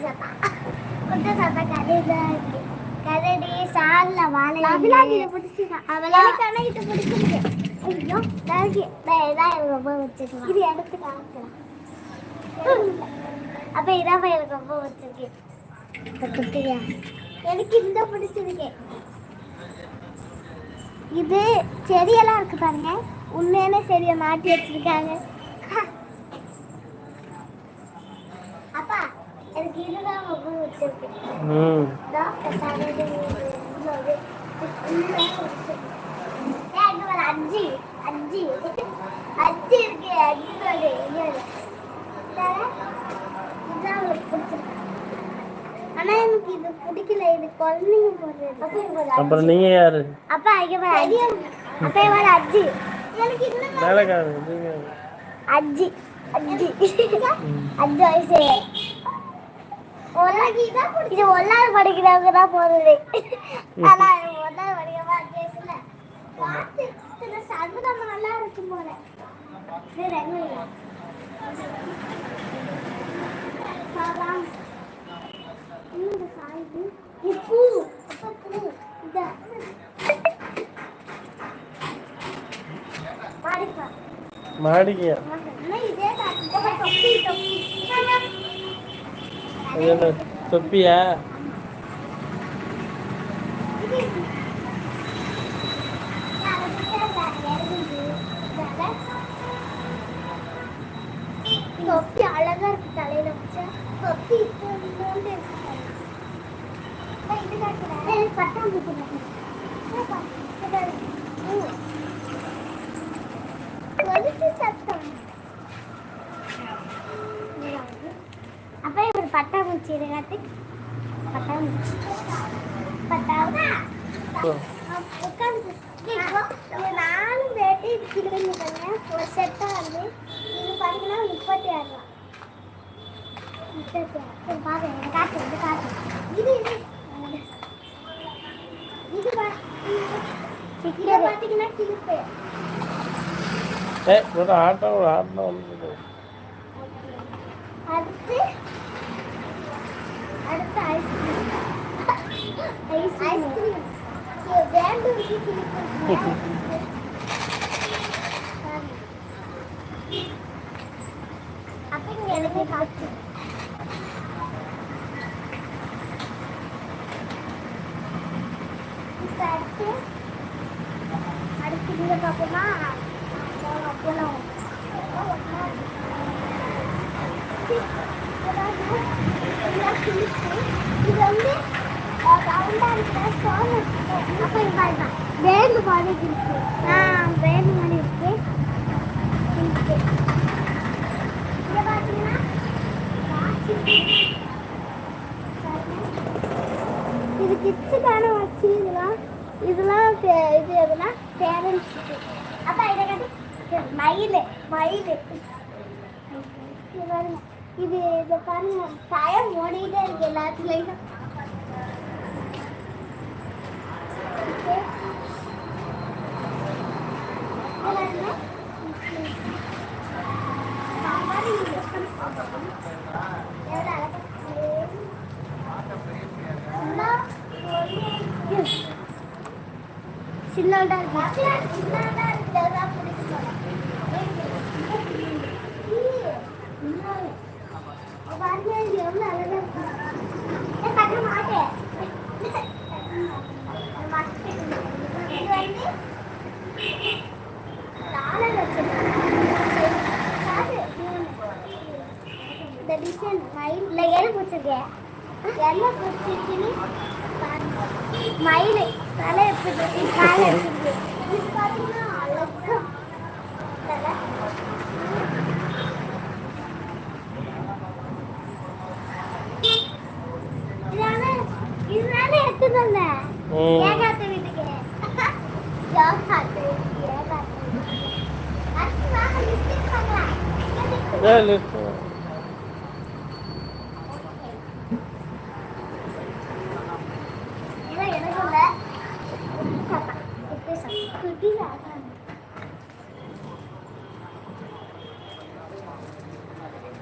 குட்டி சாத்தா கரடிதான் இருக்கு கரடி சால்ல வாழை அபிலாதியை பிடிச்சிருக்கான் அவளா எனக்கு இது பிடிச்சிருக்கு. ஐயோ நாளைக்கு நான் இதான் எனக்கு ரொம்ப பிடிச்சிருக்கேன் இது எடுத்து காமிக்கலாம் அப்ப இதான் எனக்கு ரொம்ப பிடிச்சிருக்கு. குட்டியா? எனக்கு இந்த பிடிச்சிருக்கு. இது செடியெல்லாம் இருக்கு பாருங்க. உண்மையான செடியை மாட்டி வச்சிருக்காங்க அப்பா எனக்கு இதுதான் ரொம்ப பிடிச்சிருக்கு ம் இதோ இந்த கரடி, இன்னொரு, இதுதான் பிடிச்சிருக்கு. ஏன் இங்க ஒரு அஞ்சு அஞ்சு அஞ்சு இருக்கு அஞ்சு ஒரு இன்னொரு. தர, இதுதான் உங்களுக்கு பிடிச்சிருக்கு ஆனா எனக்கு இது பிடிக்கல இது குழந்தைங்க போடுறது அப்புறம் நீங்கள் யார்? அப்பா அப்பா அஜி. எனக்கு இன்னும் அஜி அஜி. தான் இது ஒல்லாறு படிக்கிறவங்க தான் போறது. ஆனா ஒல்லாறு படிக்கிறவங்க அஞ்சு வயசுல பார்த்து சதுரம் நல்லா இருக்கும் போல. மாடிக்கியா இதே தான். இந்த தொப்பி தொப்பி. அது என்ன தொப்பியா? தொப்பி அழகா இருக்கு தலையில வச்சா தொப்பி பட்டாம்பூச்சி பட்டாம்பூச்சி இதை காட்டு. பட்டாம்பூச்சி. பட்டாம்பூச்சி. உட்காந்து நானும் பேட்டி ஒரு செட்டாக வந்து இது பார்த்தீங்கன்னா முப்பத்தி ஆறு ரூபா. முப்பத்தி ஆறு. எனக்கு காட்டு இது காட்டு. இது இது. இது பா இதை பார்த்தீங்கன்னா கிளிப்பு ஏ ஒரு ஆட்டம் ஒரு ஆட்டம் வந்து அடுத்து அடுத்து ஐஸ்கிரீம் ஐஸ்கிரீம் வேண்டும் அப்ப இங்க எனக்கு காற்று இப்ப அடுத்து அடுத்து இங்க பார்ப்போமா போலாம் போலாம் இது வந்து ரவுண்டா இருக்கிற ஸ்டோன் அப்ப இது பாருங்க மாதிரி இருக்கு ஆ பேங்க் மாதிரி இருக்கு இருக்கு இங்க இது கிட்ஸுக்கான வாட்சி இதெல்லாம் இதெல்லாம் இது எதுனா பேரண்ட்ஸுக்கு அப்போ இதை கட்டி. மயில் மயில். இது பாருங்க. இது இதை பாருங்க டயர் ஓடிட்டே இருக்கு எல்லாத்துலயும். சின்னதா இருக்கு சின்னதா இருக்கு பிடிக்கும் இந்த டிசைன் மயில் என்ன பிடிச்சிருக்கேன் என்ன பிடிச்சிருக்கீங்க பாருங்க. மயில் தலை எப்படி தலை எப்படி இருக்கு? இது பார்த்தீங்கன்னா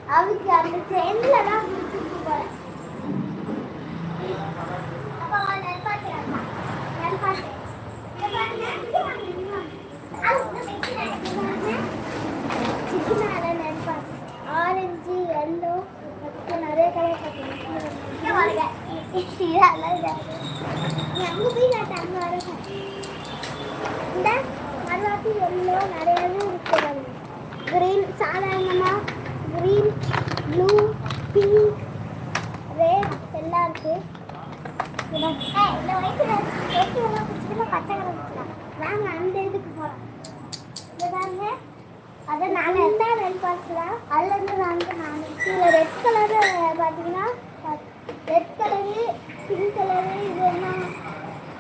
அவருக்கு அந்த ட்ரெயின்ல அப்ப நான் பார்க்கிறேன் நான் பார்க்கிறேன் அப்புறம் கலர் இந்த மறுவாட்டி எல்லோ நிறையவே இருக்கிறாங்க கிரீன் சாதாரணமா கிரீன் ப்ளூ பிங்க் ரெட் எல்லாம் இருக்கு இந்த இந்த ஒயிட் ஒயிட் எல்லாம் பிடிச்சதுல பச்சை கலர் பிடிச்சலாம் வாங்க அந்த இதுக்கு போகலாம் இது பாருங்க அதை நாங்கள் எந்த ரெட் பார்க்கலாம் அதுலேருந்து வாங்க நான் இதில் ரெட் கலரு பார்த்தீங்கன்னா ரெட் கலரு பிங்க் கலரு இது என்ன?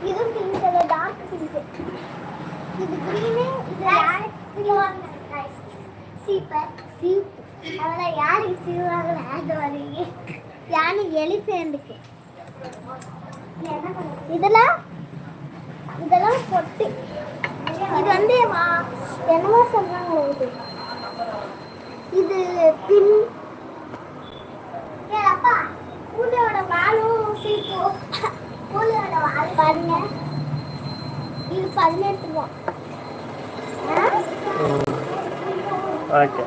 இதுவும் பிங்க் கலர் டார்க் பிங்க் இது கிரீனு இது யாருக்கு சீப்பர் சீப் அதெல்லாம் யாருக்கு சீவாங்களோ அது வரீங்க யானை எலிஃபேண்டுக்கு இதெல்லாம் இதெல்லாம் பொட்டு. இது வந்து வா- என்னவோ சொல்றாங்க இது. இது பின். கேப்பா அப்பா பூனையோட வாலும் சீப்பும் பூனையோட வால் பாருங்க. இது பதினெட்டு ஓகே.